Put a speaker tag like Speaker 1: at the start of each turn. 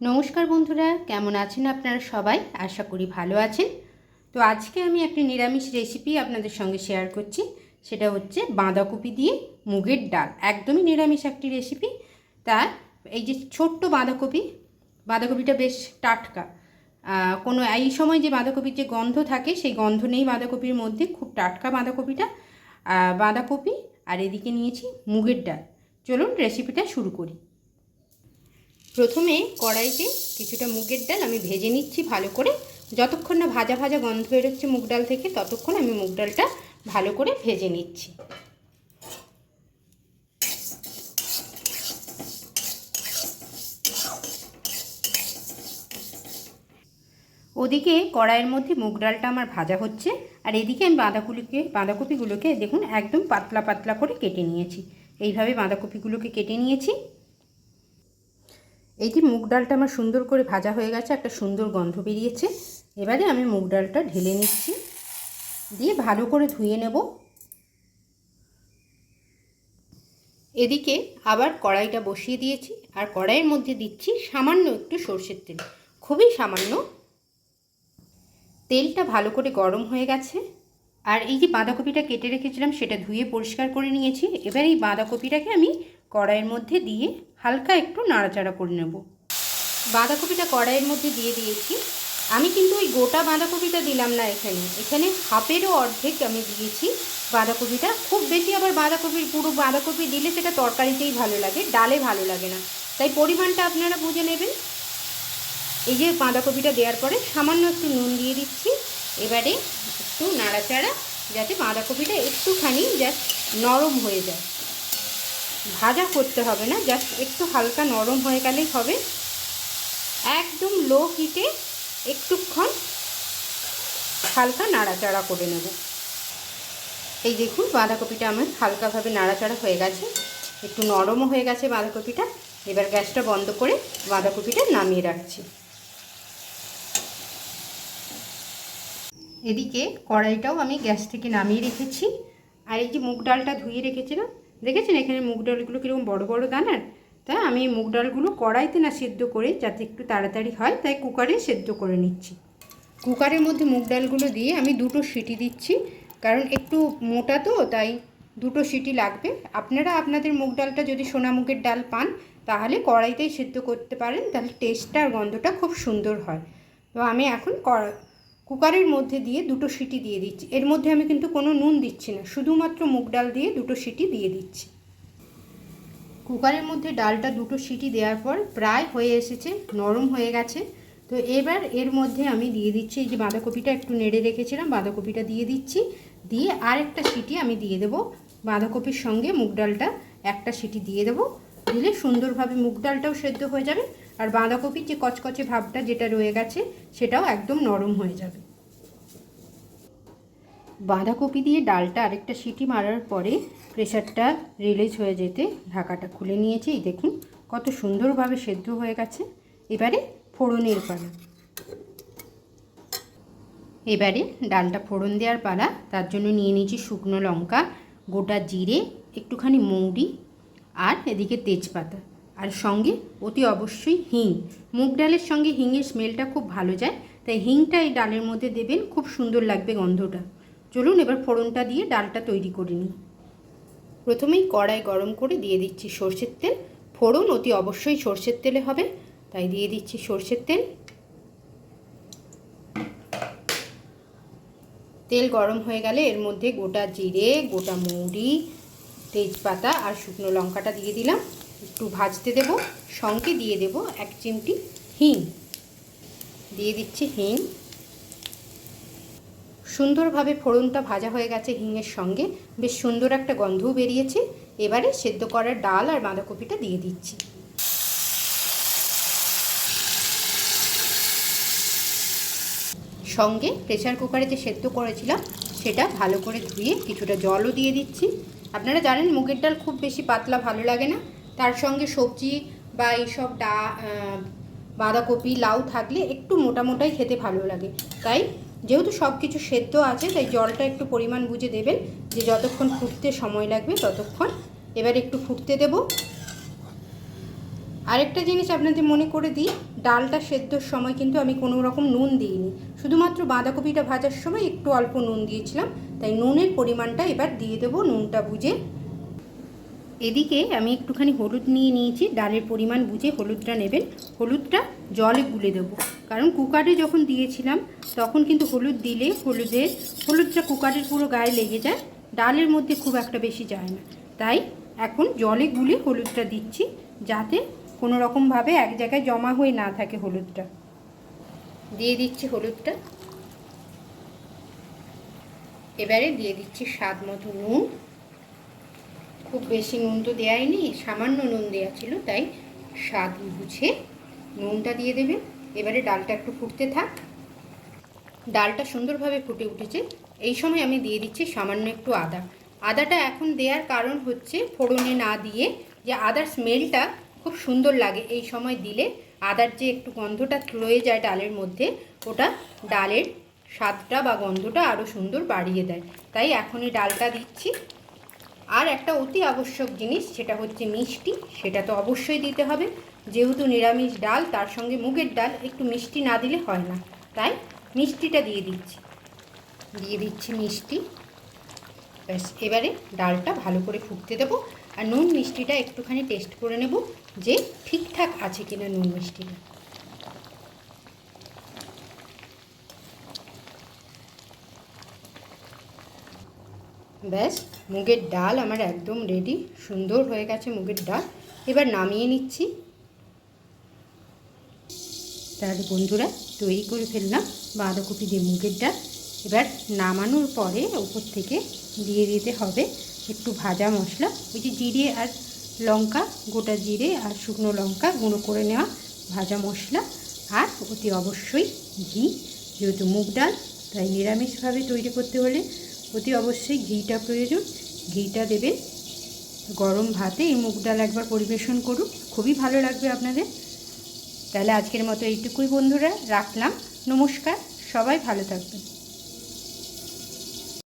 Speaker 1: নমস্কার বন্ধুরা, কেমন আছেন আপনারা সবাই? আশা করি ভালো আছেন। তো আজকে আমি একটি নিরামিষ রেসিপি আপনাদের সঙ্গে শেয়ার করছি। সেটা হচ্ছে বাঁধাকপি দিয়ে মুগের ডাল। একদমই নিরামিষ একটি রেসিপি তার এই যে ছোট্ট বাঁধাকপি, বাঁধাকপিটা বেশ টাটকা। কোনো এই সময় যে বাঁধাকপির যে গন্ধ থাকে, সেই গন্ধ নেই বাঁধাকপির মধ্যে। খুব টাটকা বাঁধাকপিটা। বাঁধাকপি আর এদিকে নিয়েছি মুগের ডাল। চলুন রেসিপিটা শুরু করি। প্রথমে কড়াইতে কিছুটা মুগের ডাল আমি ভেজে নিচ্ছি ভালো করে। যতক্ষণ না ভাজা ভাজা গন্ধ বেরোচ্ছে মুগ ডাল থেকে, ততক্ষণ আমি মুগ ডালটা ভালো করে ভেজে নিচ্ছি। ওদিকে কড়াইয়ের মধ্যে মুগ ডালটা আমার ভাজা হচ্ছে, আর এদিকে আমি বাঁধাকপিকে, বাঁধাকপিগুলোকে দেখুন একদম পাতলা পাতলা করে কেটে নিয়েছি। এইভাবে বাঁধাকপিগুলোকে কেটে নিয়েছি। এই যে মুগ ডালটা আমার সুন্দর করে ভাজা হয়ে গেছে, একটা সুন্দর গন্ধ বেরিয়েছে। এবারে আমি মুগ ডালটা ঢেলে নিচ্ছি। দিয়ে ভালো করে ধুয়ে নেব। এদিকে আবার কড়াইটা বসিয়ে দিয়েছি, আর কড়াইয়ের মধ্যে দিচ্ছি সামান্য একটু সর্ষের তেল। খুবই সামান্য। তেলটা ভালো করে গরম হয়ে গেছে। আর এই যে বাঁধাকপিটা কেটে রেখেছিলাম, সেটা ধুয়ে পরিষ্কার করে নিয়েছি। এবার এই বাঁধাকপিটাকে আমি কড়াইয়ের মধ্যে দিয়ে হালকা একটু নাড়াচাড়া করে নেব। বাঁধাকপিটা কড়াইয়ের মধ্যে দিয়ে দিয়েছি। আমি কিন্তু ওই গোটা বাঁধাকপিটা দিলাম না এখানে। এখানে হাফেরও অর্ধেক আমি দিয়েছি বাঁধাকপিটা। খুব বেশি আবার বাঁধাকপির পুরো বাঁধাকপি দিলে সেটা তরকারিতেই ভালো লাগে, ডালে ভালো লাগে না। তাই পরিমাণটা আপনারা বুঝে নেবেন। এই যে বাঁধাকপিটা দেওয়ার পরে সামান্য একটু নুন দিয়ে দিচ্ছি। এবারে একটু নাড়াচাড়া যাতে বাঁধাকপিটা একটুখানি জাস্ট নরম হয়ে যায়। ভাজা করতে হবে না জাস্ট একটু হালকা নরম হয়ে গেলেই হবে। একদম লো হিটে একটুক্ষণ হালকা নাড়াচাড়া করে নেব। এই দেখুন, বাঁধাকপিটা আমার হালকাভাবে নাড়াচাড়া হয়ে গেছে। একটু নরমও হয়ে গেছে বাঁধাকপিটা। এবার গ্যাসটা বন্ধ করে বাঁধাকপিটা নামিয়ে রাখছি। এদিকে কড়াইটাও আমি গ্যাস থেকে নামিয়ে রেখেছি। আর এই যে মুগ ডালটা ধুয়ে রেখেছিলাম দেখেছেন এখানে মুগ ডালগুলো কীরকম বড় বড় দানার? তাই আমি মুগ ডালগুলো কড়াইতে না সেদ্ধ করে, যাতে একটু তাড়াতাড়ি হয়, তাই কুকারে সেদ্ধ করে নিচ্ছি। কুকারের মধ্যে মুগ ডালগুলো দিয়ে আমি দুটো সিটি দিচ্ছি, কারণ একটু মোটা তো, তাই দুটো সিটি লাগবে। আপনারা আপনাদের মুগ ডালটা যদি সোনা মুগের ডাল পান, তাহলে কড়াইতেই সেদ্ধ করতে পারেন, তাহলে টেস্টটা আর গন্ধটা খুব সুন্দর হয়। তো আমি এখন কড়া কুকারের মধ্যে দিয়ে দুটো সিটি দিয়ে দিচ্ছি। এর মধ্যে আমি কিন্তু কোনো নুন দিচ্ছি না, শুধুমাত্র মুগ ডাল দিয়ে দুটো সিটি দিয়ে দিচ্ছি। কুকারের মধ্যে ডালটা দুটো সিটি দেওয়ার পর প্রায় হয়ে এসেছে, নরম হয়ে গেছে। তো এবার এর মধ্যে আমি দিয়ে দিচ্ছি, এই যে বাঁধাকপিটা একটু নেড়ে রেখেছিলাম, বাঁধাকপিটা দিয়ে দিচ্ছি। দিয়ে আর একটা সিটি আমি দিয়ে দেবো। বাঁধাকপির সঙ্গে মুগ ডালটা একটা সিটি দিয়ে দেবো। দিলে সুন্দরভাবে মুগ ডালটাও সেদ্ধ হয়ে যাবে আর বাঁধাকপির যে কচকচে ভাবটা যেটা রয়ে গেছে সেটাও একদম নরম হয়ে যাবে। বাঁধাকপি দিয়ে ডালটা আরেকটা সিটি মারার পরে প্রেশারটা রিলিজ হয়ে যেতে ঢাকাটা খুলে নিয়েছি। এই দেখুন, কত সুন্দরভাবে সেদ্ধ হয়ে গেছে। এবারে ফোড়নের পালা। এবারে ডালটা ফোড়ন দেওয়ার পালা, তার জন্য নিয়ে নিয়েছি শুকনো লঙ্কা, গোটা জিরে, একটুখানি মৌরি আর এদিকে তেজপাতা। আর সঙ্গে অতি অবশ্যই হিং। মুগ ডালের সঙ্গে হিংয়ের স্মেলটা খুব ভালো যায়, তাই হিংটা এই ডালের মধ্যে দেবেন, খুব সুন্দর লাগবে গন্ধটা। চলুন এবার ফোড়নটা দিয়ে ডালটা তৈরি করে নিই। প্রথমেই কড়াই গরম করে দিয়ে দিচ্ছি সর্ষের তেল। ফোড়ন অতি অবশ্যই সর্ষের তেলে হবে, তাই দিয়ে দিচ্ছি সর্ষের তেল। তেল গরম হয়ে গেলে এর মধ্যে গোটা জিরে, গোটা মৌরি তেজপাতা আর শুকনো লঙ্কাটা দিয়ে দিলাম। একটু ভাজতে দেব, সঙ্গে দিয়ে দেব এক চিমটি হিং। দিয়ে দিচ্ছি হিং। সুন্দরভাবে ফোড়নটা ভাজা হয়ে গেছে হিঙের সঙ্গে। বেশ সুন্দর একটা গন্ধও বেরিয়েছে। এবারে সেদ্ধ করার ডাল আর বাঁধাকপিটা দিয়ে দিচ্ছি। সঙ্গে প্রেসার কুকারে যে সেদ্ধ করেছিলাম, সেটা ভালো করে ধুয়ে কিছুটা জলও দিয়ে দিচ্ছি। আপনারা জানেন মুগের ডাল খুব বেশি পাতলা ভালো লাগে না। তার সঙ্গে সবজি বা এইসব ডা বাঁধাকপি, লাউ থাকলে একটু মোটা মোটাই খেতে ভালো লাগে। তাই যেহেতু সব কিছু সেদ্ধ আছে, তাই জলটা একটু পরিমাণ বুঝে দেবেন যে যতক্ষণ ফুটতে সময় লাগবে ততক্ষণ। এবার একটু ফুটতে দেব। আরেকটা জিনিস আপনাদের মনে করে দিই, ডালটা সেদ্ধর সময় কিন্তু আমি কোনো রকম নুন দিইনি। শুধুমাত্র বাঁধাকপিটা ভাজার সময় একটু অল্প নুন দিয়েছিলাম, তাই নুনের পরিমাণটা এবার দিয়ে দেবো নুনটা বুঝে এদিকে আমি একটুখানি হলুদ নিয়ে নিয়েছি, ডালের পরিমাণ বুঝে হলুদটা নেবেন। হলুদটা জলে গুলে দেবো, কারণ কুকারে যখন দিয়েছিলাম, তখন কিন্তু হলুদ দিলে হলুদের হলুদটা কুকারের পুরো গায়ে লেগে যায়, ডালের মধ্যে খুব একটা বেশি যায় না। তাই এখন জলে গুলে হলুদটা দিচ্ছি, যাতে কোনো রকমভাবে এক জায়গায় জমা হয়ে না থাকে হলুদটা। দিয়ে দিচ্ছি হলুদটা। এবারে দিয়ে দিচ্ছি স্বাদ মতো নুন। খুব বেশি নুন তো দেওয়াই নেই সামান্য নুন দেওয়া ছিল, তাই স্বাদ বুঝে নুনটা দিয়ে দেবেন এবারে ডালটা একটু ফুটতে থাক। ডালটা সুন্দরভাবে ফুটে উঠেছে। এই সময় আমি দিয়ে দিচ্ছি সামান্য একটু আদা। আদাটা এখন দেওয়ার কারণ হচ্ছে ফোড়নে না দিয়ে যে আদার স্মেলটা খুব সুন্দর লাগে। এই সময় দিলে আদার যে একটু গন্ধটা রয়ে যায় ডালের মধ্যে, ওটা ডালের স্বাদটা বা গন্ধটা আরও সুন্দর বাড়িয়ে দেয়। তাই এখনই ডালটা দিচ্ছি। আর একটা অতি আবশ্যক জিনিস, সেটা হচ্ছে মিষ্টি, সেটা তো অবশ্যই দিতে হবে। যেহেতু নিরামিষ ডাল, তার সঙ্গে মুগের ডাল, একটু মিষ্টি না দিলে হয় না। তাই মিষ্টিটা দিয়ে দিচ্ছি। দিয়ে দিচ্ছি মিষ্টি। ব্যাস, এবারে ডালটা ভালো করে ফুটতে দেবো। আর নুন মিষ্টিটা একটুখানি টেস্ট করে নেব যে ঠিকঠাক আছে কিনা নুন মিষ্টিটা। ব্যাস, মুগের ডাল আমার একদম রেডি সুন্দর হয়ে গেছে মুগের ডাল। এবার নামিয়ে নিচ্ছি। তাহলে বন্ধুরা, তৈরি করে ফেললাম বাঁধাকপি দিয়ে মুগের ডাল। এবার নামানোর পরে উপর থেকে দিয়ে দিতে হবে একটু ভাজা মশলা, ওই যে জিরে আর লঙ্কা, গোটা জিরে আর শুকনো লঙ্কা গুঁড়ো করে নেওয়া ভাজা মশলা। আর অতি অবশ্যই ঘি, যেহেতু মুগ ডাল, তাই নিরামিষভাবে তৈরি করতে হলে অতি অবশ্যই ঘিটা প্রয়োজন। ঘিটা দেবে গরম ভাতে, এই মুগ ডাল একবার পরিবেশন করুন, খুবই ভালো লাগবে আপনাদের। তাহলে আজকের মতো এইটুকুই বন্ধুরা, রাখলাম, নমস্কার, সবাই ভালো থাকবেন।